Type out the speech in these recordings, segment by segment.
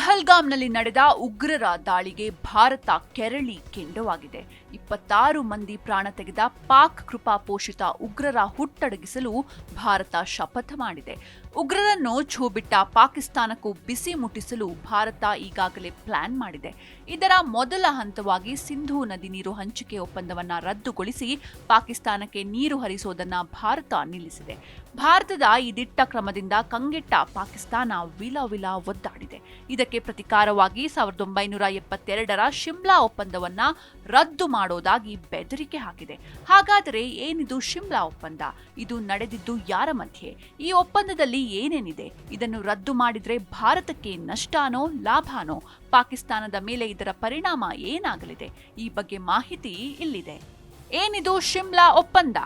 ಪಹಲ್ಗಾಮ್ನಲ್ಲಿ ನಡೆದ ಉಗ್ರರ ದಾಳಿಗೆ ಭಾರತ ಕೆರಳಿ ಕೆಂಡವಾಗಿದೆ. ಇಪ್ಪತ್ತಾರು ಮಂದಿ ಪ್ರಾಣ ತೆಗೆದ ಪಾಕ್ ಕೃಪಾ ಪೋಷಿತ ಉಗ್ರರ ಹುಟ್ಟಡಗಿಸಲು ಭಾರತ ಶಪಥ ಮಾಡಿದೆ. ಉಗ್ರರನ್ನು ಛೂ ಬಿಟ್ಟ ಪಾಕಿಸ್ತಾನಕ್ಕೂ ಬಿಸಿ ಮುಟ್ಟಿಸಲು ಭಾರತ ಈಗಾಗಲೇ ಪ್ಲಾನ್ ಮಾಡಿದೆ. ಇದರ ಮೊದಲ ಹಂತವಾಗಿ ಸಿಂಧೂ ನದಿ ನೀರು ಹಂಚಿಕೆ ಒಪ್ಪಂದವನ್ನು ರದ್ದುಗೊಳಿಸಿ ಪಾಕಿಸ್ತಾನಕ್ಕೆ ನೀರು ಹರಿಸೋದನ್ನ ಭಾರತ ನಿಲ್ಲಿಸಿದೆ. ಭಾರತದ ಈ ದಿಟ್ಟ ಕ್ರಮದಿಂದ ಕಂಗೆಟ್ಟ ಪಾಕಿಸ್ತಾನ ವಿಲ ವಿಲ ಒದ್ದಾಡಿದೆ. ಇದಕ್ಕೆ ಪ್ರತಿಕಾರವಾಗಿ ಸಾವಿರದ ಒಂಬೈನೂರ ಎಪ್ಪತ್ತೆರಡರ ಶಿಮ್ಲಾ ಒಪ್ಪಂದವನ್ನು ರದ್ದು ಮಾಡೋದಾಗಿ ಬೆದರಿಕೆ ಹಾಕಿದೆ. ಹಾಗಾದರೆ ಏನಿದು ಶಿಮ್ಲಾ ಒಪ್ಪಂದ? ಇದು ನಡೆದಿದ್ದು ಯಾರ ಮಧ್ಯೆ? ಈ ಒಪ್ಪಂದದಲ್ಲಿ ಏನೇನಿದೆ? ಇದನ್ನು ರದ್ದು ಮಾಡಿದ್ರೆ ಭಾರತಕ್ಕೆ ನಷ್ಟಾನೋ ಲಾಭಾನೋ? ಪಾಕಿಸ್ತಾನದ ಮೇಲೆ ಇದರ ಪರಿಣಾಮ ಏನಾಗಲಿದೆ? ಈ ಬಗ್ಗೆ ಮಾಹಿತಿ ಇಲ್ಲಿದೆ. ಏನಿದು ಶಿಮ್ಲಾ ಒಪ್ಪಂದ?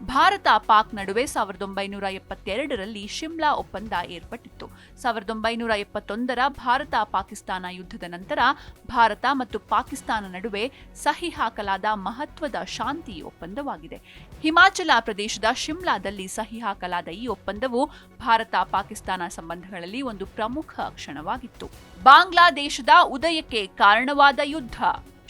ಭಾರತ ಪಾಕ್ ನಡುವೆ ಸಾವಿರದ ಒಂಬೈನೂರ ಎಪ್ಪತ್ತೆರಡರಲ್ಲಿ ಶಿಮ್ಲಾ ಒಪ್ಪಂದ ಏರ್ಪಟ್ಟಿತ್ತು. ಸಾವಿರದ ಒಂಬೈನೂರ ಎಪ್ಪತ್ತೊಂದರ ಭಾರತ ಪಾಕಿಸ್ತಾನ ಯುದ್ಧದ ನಂತರ ಭಾರತ ಮತ್ತು ಪಾಕಿಸ್ತಾನ ನಡುವೆ ಸಹಿ ಹಾಕಲಾದ ಮಹತ್ವದ ಶಾಂತಿ ಒಪ್ಪಂದವಾಗಿದೆ. ಹಿಮಾಚಲ ಪ್ರದೇಶದ ಶಿಮ್ಲಾದಲ್ಲಿ ಸಹಿ ಹಾಕಲಾದ ಈ ಒಪ್ಪಂದವು ಭಾರತ ಪಾಕಿಸ್ತಾನ ಸಂಬಂಧಗಳಲ್ಲಿ ಒಂದು ಪ್ರಮುಖ ಕ್ಷಣವಾಗಿತ್ತು. ಬಾಂಗ್ಲಾದೇಶದ ಉದಯಕ್ಕೆ ಕಾರಣವಾದ ಯುದ್ಧ.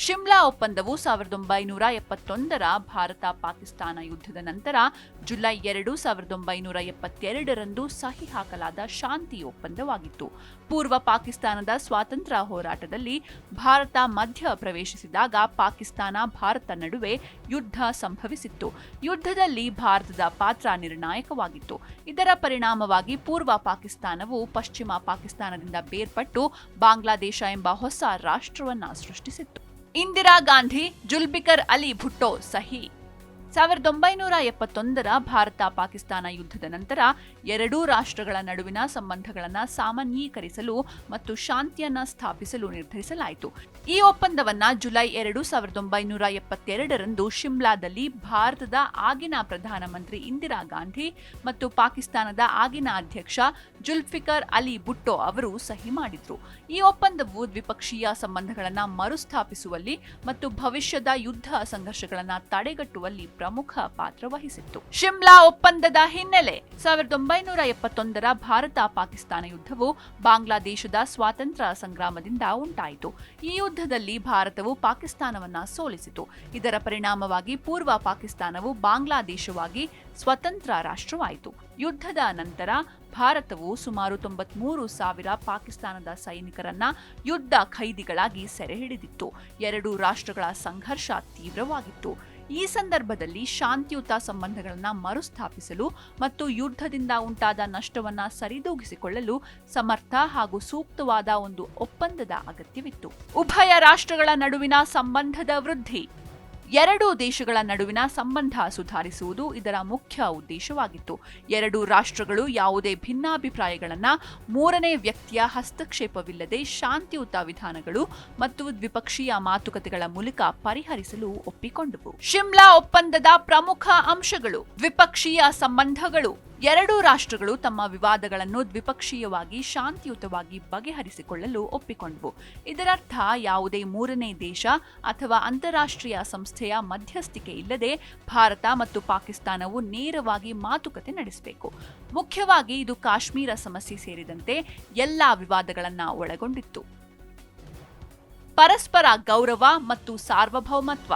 ಶಿಮ್ಲಾ ಒಪ್ಪಂದವು ಸಾವಿರದ ಒಂಬೈನೂರ ಎಪ್ಪತ್ತೊಂದರ ಭಾರತ ಪಾಕಿಸ್ತಾನ ಯುದ್ಧದ ನಂತರ ಜುಲೈ ಎರಡು ಸಾವಿರದ ಒಂಬೈನೂರ ಎಪ್ಪತ್ತೆರಡರಂದು ಸಹಿ ಹಾಕಲಾದ ಶಾಂತಿ ಒಪ್ಪಂದವಾಗಿತ್ತು. ಪೂರ್ವ ಪಾಕಿಸ್ತಾನದ ಸ್ವಾತಂತ್ರ್ಯ ಹೋರಾಟದಲ್ಲಿ ಭಾರತ ಮಧ್ಯ ಪ್ರವೇಶಿಸಿದಾಗ ಪಾಕಿಸ್ತಾನ ಭಾರತ ನಡುವೆ ಯುದ್ಧ ಸಂಭವಿಸಿತ್ತು. ಯುದ್ಧದಲ್ಲಿ ಭಾರತದ ಪಾತ್ರ ನಿರ್ಣಾಯಕವಾಗಿತ್ತು. ಇದರ ಪರಿಣಾಮವಾಗಿ ಪೂರ್ವ ಪಾಕಿಸ್ತಾನವು ಪಶ್ಚಿಮ ಪಾಕಿಸ್ತಾನದಿಂದ ಬೇರ್ಪಟ್ಟು ಬಾಂಗ್ಲಾದೇಶ ಎಂಬ ಹೊಸ ರಾಷ್ಟ್ರವನ್ನ ಸೃಷ್ಟಿಸಿತ್ತು. ಇಂದಿರಾ ಗಾಂಧಿ ಜುಲ್ಬಿಕರ್ ಅಲಿ ಭುಟ್ಟೋ ಸಹಿ ಸಾವಿರದ ಒಂಬೈನೂರ ಎಪ್ಪತ್ತೊಂದರ ಭಾರತ ಪಾಕಿಸ್ತಾನ ಯುದ್ಧದ ನಂತರ ಎರಡೂ ರಾಷ್ಟ್ರಗಳ ನಡುವಿನ ಸಂಬಂಧಗಳನ್ನು ಸಾಮಾನ್ಯೀಕರಿಸಲು ಮತ್ತು ಶಾಂತಿಯನ್ನ ಸ್ಥಾಪಿಸಲು ನಿರ್ಧರಿಸಲಾಯಿತು. ಈ ಒಪ್ಪಂದವನ್ನ ಜುಲೈ ಎರಡು ಸಾವಿರದ ಒಂಬೈನೂರ ಎಪ್ಪತ್ತೆರಡರಂದು ಶಿಮ್ಲಾದಲ್ಲಿ ಭಾರತದ ಆಗಿನ ಪ್ರಧಾನಮಂತ್ರಿ ಇಂದಿರಾ ಗಾಂಧಿ ಮತ್ತು ಪಾಕಿಸ್ತಾನದ ಆಗಿನ ಅಧ್ಯಕ್ಷ ಜುಲ್ಫಿಕರ್ ಅಲಿ ಭುಟ್ಟೋ ಅವರು ಸಹಿ ಮಾಡಿದ್ರು. ಈ ಒಪ್ಪಂದವು ದ್ವಿಪಕ್ಷೀಯ ಸಂಬಂಧಗಳನ್ನು ಮರುಸ್ಥಾಪಿಸುವಲ್ಲಿ ಮತ್ತು ಭವಿಷ್ಯದ ಯುದ್ಧ ಸಂಘರ್ಷಗಳನ್ನು ತಡೆಗಟ್ಟುವಲ್ಲಿ ಪ್ರಮುಖ ಪಾತ್ರ ವಹಿಸಿತ್ತು. ಶಿಮ್ಲಾ ಒಪ್ಪಂದದ ಹಿನ್ನೆಲೆ ಸಾವಿರದ ಒಂಬೈನೂರ ಎಪ್ಪತ್ತೊಂದರ ಭಾರತ ಪಾಕಿಸ್ತಾನ ಯುದ್ಧವು ಬಾಂಗ್ಲಾದೇಶದ ಸ್ವಾತಂತ್ರ್ಯ ಸಂಗ್ರಾಮದಿಂದ ಉಂಟಾಯಿತು. ಈ ಯುದ್ಧದಲ್ಲಿ ಭಾರತವು ಪಾಕಿಸ್ತಾನವನ್ನು ಸೋಲಿಸಿತು. ಇದರ ಪರಿಣಾಮವಾಗಿ ಪೂರ್ವ ಪಾಕಿಸ್ತಾನವು ಬಾಂಗ್ಲಾದೇಶವಾಗಿ ಸ್ವತಂತ್ರ ರಾಷ್ಟ್ರವಾಯಿತು. ಯುದ್ಧದ ನಂತರ ಭಾರತವು ಸುಮಾರು ತೊಂಬತ್ಮೂರು ಸಾವಿರ ಪಾಕಿಸ್ತಾನದ ಸೈನಿಕರನ್ನ ಯುದ್ಧ ಖೈದಿಗಳಾಗಿ ಸೆರೆ ಹಿಡಿದಿತ್ತು ಎರಡು ರಾಷ್ಟ್ರಗಳ ಸಂಘರ್ಷ ತೀವ್ರವಾಗಿತ್ತು. ಈ ಸಂದರ್ಭದಲ್ಲಿ ಶಾಂತಿಯುತ ಸಂಬಂಧಗಳನ್ನು ಮರುಸ್ಥಾಪಿಸಲು ಮತ್ತು ಯುದ್ಧದಿಂದ ಉಂಟಾದ ನಷ್ಟವನ್ನು ಸರಿದೂಗಿಸಿಕೊಳ್ಳಲು ಸಮರ್ಥ ಹಾಗೂ ಸೂಕ್ತವಾದ ಒಂದು ಒಪ್ಪಂದದ ಅಗತ್ಯವಿತ್ತು. ಉಭಯ ರಾಷ್ಟ್ರಗಳ ನಡುವಿನ ಸಂಬಂಧದ ವೃದ್ಧಿ. ಎರಡೂ ದೇಶಗಳ ನಡುವಿನ ಸಂಬಂಧ ಸುಧಾರಿಸುವುದು ಇದರ ಮುಖ್ಯ ಉದ್ದೇಶವಾಗಿತ್ತು. ಎರಡೂ ರಾಷ್ಟ್ರಗಳು ಯಾವುದೇ ಭಿನ್ನಾಭಿಪ್ರಾಯಗಳನ್ನು ಮೂರನೇ ವ್ಯಕ್ತಿಯ ಹಸ್ತಕ್ಷೇಪವಿಲ್ಲದೆ ಶಾಂತಿಯುತ ವಿಧಾನಗಳು ಮತ್ತು ದ್ವಿಪಕ್ಷೀಯ ಮಾತುಕತೆಗಳ ಮೂಲಕ ಪರಿಹರಿಸಲು ಒಪ್ಪಿಕೊಂಡವು. ಶಿಮ್ಲಾ ಒಪ್ಪಂದದ ಪ್ರಮುಖ ಅಂಶಗಳು ದ್ವಿಪಕ್ಷೀಯ ಸಂಬಂಧಗಳು. ಎರಡೂ ರಾಷ್ಟ್ರಗಳು ತಮ್ಮ ವಿವಾದಗಳನ್ನು ದ್ವಿಪಕ್ಷೀಯವಾಗಿ, ಶಾಂತಿಯುತವಾಗಿ ಬಗೆಹರಿಸಿಕೊಳ್ಳಲು ಒಪ್ಪಿಕೊಂಡವು. ಇದರರ್ಥ, ಯಾವುದೇ ಮೂರನೇ ದೇಶ ಅಥವಾ ಅಂತಾರಾಷ್ಟ್ರೀಯ ಸಂಸ್ಥೆಯ ಮಧ್ಯಸ್ಥಿಕೆ ಇಲ್ಲದೆ ಭಾರತ ಮತ್ತು ಪಾಕಿಸ್ತಾನವು ನೇರವಾಗಿ ಮಾತುಕತೆ ನಡೆಸಬೇಕು. ಮುಖ್ಯವಾಗಿ ಇದು ಕಾಶ್ಮೀರ ಸಮಸ್ಯೆ ಸೇರಿದಂತೆ ಎಲ್ಲಾ ವಿವಾದಗಳನ್ನು ಒಳಗೊಂಡಿತ್ತು. ಪರಸ್ಪರ ಗೌರವ ಮತ್ತು ಸಾರ್ವಭೌಮತ್ವ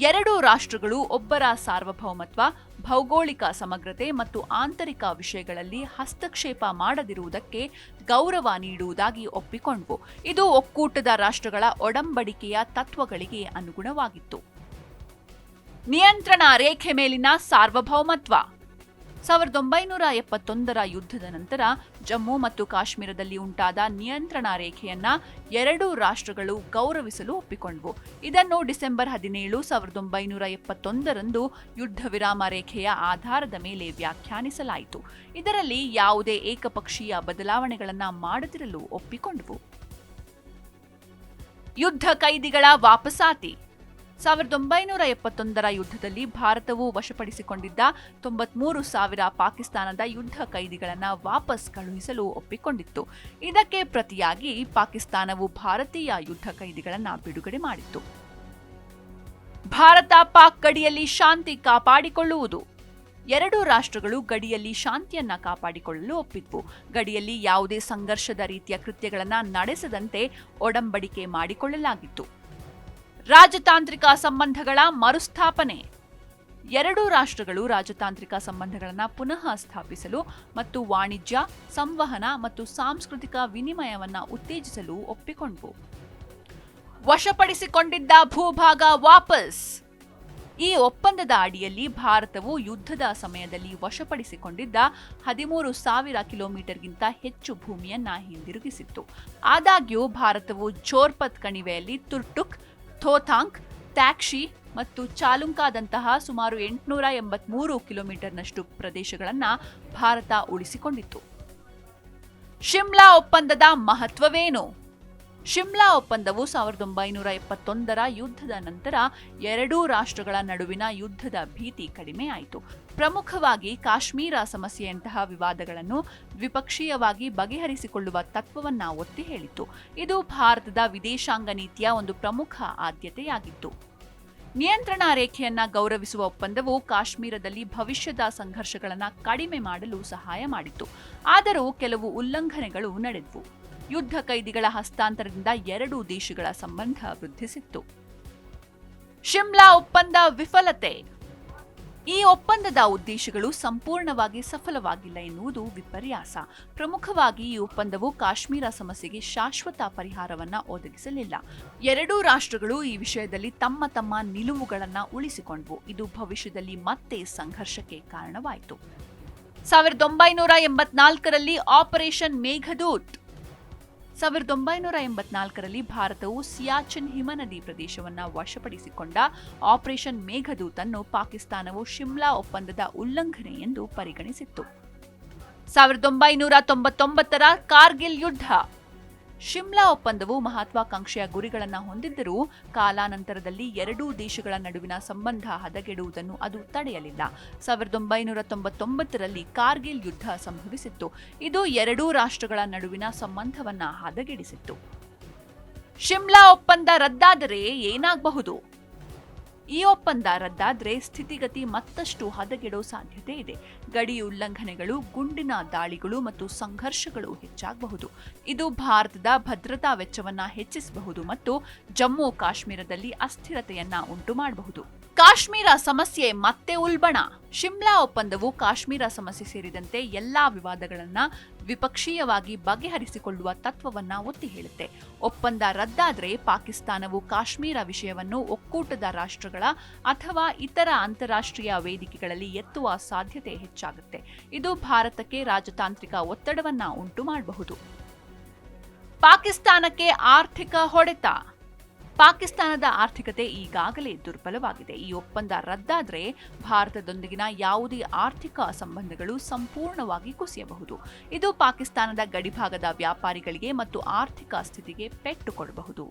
ಎರಡೂ ರಾಷ್ಟ್ರಗಳು ಒಬ್ಬರ ಸಾರ್ವಭೌಮತ್ವ, ಭೌಗೋಳಿಕ ಸಮಗ್ರತೆ ಮತ್ತು ಆಂತರಿಕ ವಿಷಯಗಳಲ್ಲಿ ಹಸ್ತಕ್ಷೇಪ ಮಾಡದಿರುವುದಕ್ಕೆ ಗೌರವ ನೀಡುವುದಾಗಿ ಒಪ್ಪಿಕೊಂಡವು. ಇದು ಒಕ್ಕೂಟದ ರಾಷ್ಟ್ರಗಳ ಒಡಂಬಡಿಕೆಯ ತತ್ವಗಳಿಗೆ ಅನುಗುಣವಾಗಿತ್ತು. ನಿಯಂತ್ರಣ ರೇಖೆ ಮೇಲಿನ ಸಾರ್ವಭೌಮತ್ವ. ಸಾವಿರದ ಒಂಬೈನೂರ ಎಪ್ಪತ್ತೊಂದರ ಯುದ್ಧದ ನಂತರ ಜಮ್ಮು ಮತ್ತು ಕಾಶ್ಮೀರದಲ್ಲಿ ಉಂಟಾದ ನಿಯಂತ್ರಣ ರೇಖೆಯನ್ನ ಎರಡೂ ರಾಷ್ಟ್ರಗಳು ಗೌರವಿಸಲು ಒಪ್ಪಿಕೊಂಡವು. ಇದನ್ನು ಡಿಸೆಂಬರ್ ಹದಿನೇಳು ಸಾವಿರದ ಒಂಬೈನೂರ ಎಪ್ಪತ್ತೊಂದರಂದು ಯುದ್ಧ ವಿರಾಮ ರೇಖೆಯ ಆಧಾರದ ಮೇಲೆ ವ್ಯಾಖ್ಯಾನಿಸಲಾಯಿತು. ಇದರಲ್ಲಿ ಯಾವುದೇ ಏಕಪಕ್ಷೀಯ ಬದಲಾವಣೆಗಳನ್ನು ಮಾಡದಿರಲು ಒಪ್ಪಿಕೊಂಡವು. ಯುದ್ಧ ಕೈದಿಗಳ ವಾಪಸಾತಿ. ಸಾವಿರದ ಒಂಬೈನೂರ ಎಪ್ಪತ್ತೊಂದರ ಯುದ್ಧದಲ್ಲಿ ಭಾರತವು ವಶಪಡಿಸಿಕೊಂಡಿದ್ದ ತೊಂಬತ್ಮೂರು ಸಾವಿರ ಪಾಕಿಸ್ತಾನದ ಯುದ್ಧ ಕೈದಿಗಳನ್ನು ವಾಪಸ್ ಕಳುಹಿಸಲು ಒಪ್ಪಿಕೊಂಡಿತ್ತು. ಇದಕ್ಕೆ ಪ್ರತಿಯಾಗಿ ಪಾಕಿಸ್ತಾನವು ಭಾರತೀಯ ಯುದ್ಧ ಕೈದಿಗಳನ್ನು ಬಿಡುಗಡೆ ಮಾಡಿತ್ತು. ಭಾರತ ಪಾಕ್ ಗಡಿಯಲ್ಲಿ ಶಾಂತಿ ಕಾಪಾಡಿಕೊಳ್ಳುವುದು. ಎರಡೂ ರಾಷ್ಟ್ರಗಳು ಗಡಿಯಲ್ಲಿ ಶಾಂತಿಯನ್ನ ಕಾಪಾಡಿಕೊಳ್ಳಲು ಒಪ್ಪಿದ್ವು. ಗಡಿಯಲ್ಲಿ ಯಾವುದೇ ಸಂಘರ್ಷದ ರೀತಿಯ ಕೃತ್ಯಗಳನ್ನು ನಡೆಸದಂತೆ ಒಡಂಬಡಿಕೆ ಮಾಡಿಕೊಳ್ಳಲಾಗಿತ್ತು. ರಾಜತಾಂತ್ರಿಕ ಸಂಬಂಧಗಳ ಮರುಸ್ಥಾಪನೆ. ಎರಡೂ ರಾಷ್ಟ್ರಗಳು ರಾಜತಾಂತ್ರಿಕ ಸಂಬಂಧಗಳನ್ನು ಪುನಃ ಸ್ಥಾಪಿಸಲು ಮತ್ತು ವಾಣಿಜ್ಯ, ಸಂವಹನ ಮತ್ತು ಸಾಂಸ್ಕೃತಿಕ ವಿನಿಮಯವನ್ನು ಉತ್ತೇಜಿಸಲು ಒಪ್ಪಿಕೊಂಡವು. ವಶಪಡಿಸಿಕೊಂಡಿದ್ದ ಭೂಭಾಗ ವಾಪಸ್. ಈ ಒಪ್ಪಂದದ ಅಡಿಯಲ್ಲಿ ಭಾರತವು ಯುದ್ಧದ ಸಮಯದಲ್ಲಿ ವಶಪಡಿಸಿಕೊಂಡಿದ್ದ ಹದಿಮೂರು ಸಾವಿರ ಕಿಲೋಮೀಟರ್ಗಿಂತ ಹೆಚ್ಚು ಭೂಮಿಯನ್ನ ಹಿಂದಿರುಗಿಸಿತ್ತು. ಆದಾಗ್ಯೂ ಭಾರತವು ಜೋರ್ಪತ್ ಕಣಿವೆಯಲ್ಲಿ ತುರ್ಟುಕ್ ಥೋಥಾಂಗ್ ಟ್ಯಾಕ್ಷಿ ಮತ್ತು ಚಾಲುಂಕಾದಂತಹ ಸುಮಾರು ಎಂಟುನೂರ ಎಂಬತ್ಮೂರು ಕಿಲೋಮೀಟರ್ನಷ್ಟು ಪ್ರದೇಶಗಳನ್ನು ಭಾರತ ಉಳಿಸಿಕೊಂಡಿತ್ತು. ಶಿಮ್ಲಾ ಒಪ್ಪಂದದ ಮಹತ್ವವೇನು? ಶಿಮ್ಲಾ ಒಪ್ಪಂದವು ಸಾವಿರದ ಒಂಬೈನೂರ ಎಪ್ಪತ್ತೊಂದರ ಯುದ್ಧದ ನಂತರ ಎರಡೂ ರಾಷ್ಟ್ರಗಳ ನಡುವಿನ ಯುದ್ಧದ ಭೀತಿ ಕಡಿಮೆಯಾಯಿತು ಪ್ರಮುಖವಾಗಿ ಕಾಶ್ಮೀರ ಸಮಸ್ಯೆಯಂತಹ ವಿವಾದಗಳನ್ನು ದ್ವಿಪಕ್ಷೀಯವಾಗಿ ಬಗೆಹರಿಸಿಕೊಳ್ಳುವ ತತ್ವವನ್ನು ಒತ್ತಿ ಹೇಳಿತು ಇದು ಭಾರತದ ವಿದೇಶಾಂಗ ನೀತಿಯ ಒಂದು ಪ್ರಮುಖ ಆದ್ಯತೆಯಾಗಿತ್ತು. ನಿಯಂತ್ರಣ ರೇಖೆಯನ್ನ ಗೌರವಿಸುವ ಒಪ್ಪಂದವು ಕಾಶ್ಮೀರದಲ್ಲಿ ಭವಿಷ್ಯದ ಸಂಘರ್ಷಗಳನ್ನು ಕಡಿಮೆ ಮಾಡಲು ಸಹಾಯ ಮಾಡಿತು ಆದರೂ ಕೆಲವು ಉಲ್ಲಂಘನೆಗಳು ನಡೆದವು. ಯುದ್ಧ ಕೈದಿಗಳ ಹಸ್ತಾಂತರದಿಂದ ಎರಡೂ ದೇಶಗಳ ಸಂಬಂಧ ವೃದ್ಧಿಸಿತ್ತು. ಶಿಮ್ಲಾ ಒಪ್ಪಂದ ವಿಫಲತೆ. ಈ ಒಪ್ಪಂದದ ಉದ್ದೇಶಗಳು ಸಂಪೂರ್ಣವಾಗಿ ಸಫಲವಾಗಿಲ್ಲ ಎನ್ನುವುದು ವಿಪರ್ಯಾಸ. ಪ್ರಮುಖವಾಗಿ ಈ ಒಪ್ಪಂದವು ಕಾಶ್ಮೀರ ಸಮಸ್ಯೆಗೆ ಶಾಶ್ವತ ಪರಿಹಾರವನ್ನ ಒದಗಿಸಲಿಲ್ಲ. ಎರಡೂ ರಾಷ್ಟ್ರಗಳು ಈ ವಿಷಯದಲ್ಲಿ ತಮ್ಮ ತಮ್ಮ ನಿಲುವುಗಳನ್ನು ಉಳಿಸಿಕೊಂಡವು. ಇದು ಭವಿಷ್ಯದಲ್ಲಿ ಮತ್ತೆ ಸಂಘರ್ಷಕ್ಕೆ ಕಾರಣವಾಯಿತು. ಸಾವಿರದ ಒಂಬೈನೂರ ಎಂಬತ್ನಾಲ್ಕರಲ್ಲಿ ಆಪರೇಷನ್ ಮೇಘದೂತ್ ಸಾವಿರದ ಒಂಬೈನೂರ ಎಂಬತ್ನಾಲ್ಕರಲ್ಲಿ ಭಾರತವು ಸಿಯಾಚಿನ್ ಹಿಮನದಿ ಪ್ರದೇಶವನ್ನು ವಶಪಡಿಸಿಕೊಂಡ ಆಪರೇಷನ್ ಮೇಘದೂತನ್ನು ಪಾಕಿಸ್ತಾನವು ಶಿಮ್ಲಾ ಒಪ್ಪಂದದ ಉಲ್ಲಂಘನೆ ಎಂದು ಪರಿಗಣಿಸಿತ್ತು. ಸಾವಿರದ ಒಂಬೈನೂರ ತೊಂಬತ್ತೊಂಬತ್ತರ ಕಾರ್ಗಿಲ್ ಯುದ್ಧ ಶಿಮ್ಲಾ ಒಪ್ಪಂದವು ಮಹತ್ವಾಕಾಂಕ್ಷೆಯ ಗುರಿಗಳನ್ನು ಹೊಂದಿದ್ದರೂ ಕಾಲಾನಂತರದಲ್ಲಿ ಎರಡೂ ದೇಶಗಳ ನಡುವಿನ ಸಂಬಂಧ ಹದಗೆಡುವುದನ್ನು ಅದು ತಡೆಯಲಿಲ್ಲ. ಸಾವಿರದ ಒಂಬೈನೂರ ತೊಂಬತ್ತೊಂಬತ್ತರಲ್ಲಿ ಕಾರ್ಗಿಲ್ ಯುದ್ಧ ಸಂಭವಿಸಿತ್ತು. ಇದು ಎರಡೂ ರಾಷ್ಟ್ರಗಳ ನಡುವಿನ ಸಂಬಂಧವನ್ನು ಹದಗೆಡಿಸಿತ್ತು. ಶಿಮ್ಲಾ ಒಪ್ಪಂದ ರದ್ದಾದರೆ ಏನಾಗಬಹುದು? ಈ ಒಪ್ಪಂದ ರದ್ದಾದ್ರೆ ಸ್ಥಿತಿಗತಿ ಮತ್ತಷ್ಟು ಹದಗೆಡೋ ಸಾಧ್ಯತೆ ಇದೆ. ಗಡಿ ಉಲ್ಲಂಘನೆಗಳು, ಗುಂಡಿನ ದಾಳಿಗಳು ಮತ್ತು ಸಂಘರ್ಷಗಳು ಹೆಚ್ಚಾಗಬಹುದು. ಇದು ಭಾರತದ ಭದ್ರತಾ ವೆಚ್ಚವನ್ನ ಹೆಚ್ಚಿಸಬಹುದು ಮತ್ತು ಜಮ್ಮು ಕಾಶ್ಮೀರದಲ್ಲಿ ಅಸ್ಥಿರತೆಯನ್ನ ಉಂಟು ಮಾಡಬಹುದು ಕಾಶ್ಮೀರ ಸಮಸ್ಯೆ ಮತ್ತೆ ಉಲ್ಬಣ. ಶಿಮ್ಲಾ ಒಪ್ಪಂದವು ಕಾಶ್ಮೀರ ಸಮಸ್ಯೆ ಸೇರಿದಂತೆ ಎಲ್ಲಾ ವಿವಾದಗಳನ್ನು ದ್ವಿಪಕ್ಷೀಯವಾಗಿ ಬಗೆಹರಿಸಿಕೊಳ್ಳುವ ತತ್ವವನ್ನ ಒತ್ತಿ ಹೇಳುತ್ತೆ. ಒಪ್ಪಂದ ರದ್ದಾದರೆ ಪಾಕಿಸ್ತಾನವು ಕಾಶ್ಮೀರ ವಿಷಯವನ್ನು ಒಕ್ಕೂಟದ ರಾಷ್ಟ್ರಗಳ ಅಥವಾ ಇತರ ಅಂತಾರಾಷ್ಟ್ರೀಯ ವೇದಿಕೆಗಳಲ್ಲಿ ಎತ್ತುವ ಸಾಧ್ಯತೆ ಹೆಚ್ಚಾಗುತ್ತೆ. ಇದು ಭಾರತಕ್ಕೆ ರಾಜತಾಂತ್ರಿಕ ಒತ್ತಡವನ್ನ ಉಂಟು ಮಾಡಬಹುದು. ಪಾಕಿಸ್ತಾನಕ್ಕೆ ಆರ್ಥಿಕ ಹೊಡೆತ. ಪಾಕಿಸ್ತಾನದ ಆರ್ಥಿಕತೆ ಈಗಾಗಲೇ ದುರ್ಬಲವಾಗಿದೆ. ಈ ಒಪ್ಪಂದ ರದ್ದಾದರೆ ಭಾರತದೊಂದಿಗಿನ ಯಾವುದೇ ಆರ್ಥಿಕ ಸಂಬಂಧಗಳು ಸಂಪೂರ್ಣವಾಗಿ ಕುಸಿಯಬಹುದು. ಇದು ಪಾಕಿಸ್ತಾನದ ಗಡಿಭಾಗದ ವ್ಯಾಪಾರಿಗಳಿಗೆ ಮತ್ತು ಆರ್ಥಿಕ ಸ್ಥಿತಿಗೆ ಪೆಟ್ಟು ಕೊಡಬಹುದು.